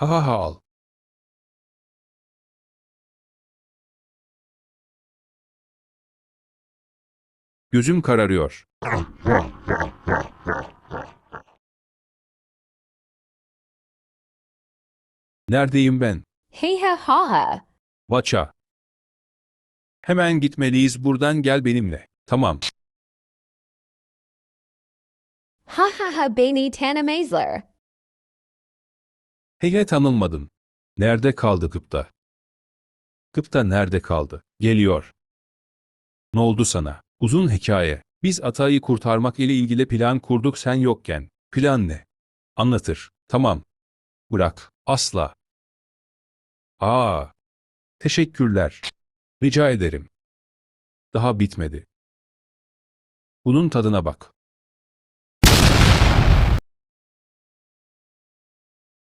Ha ha ha al. Gözüm kararıyor. Neredeyim ben? Hey ha ha ha. Vaça. Hemen gitmeliyiz buradan gel benimle. Tamam. Ha ha ha beni tanımazlar. Heye tanınmadın. Nerede kaldı Gıpta? Gıpta nerede kaldı? Geliyor. Ne oldu sana? Uzun hikaye. Biz Atay'ı kurtarmak ile ilgili plan kurduk sen yokken. Plan ne? Anlatır. Tamam. Bırak. Asla. Aa. Teşekkürler. Rica ederim. Daha bitmedi. Bunun tadına bak.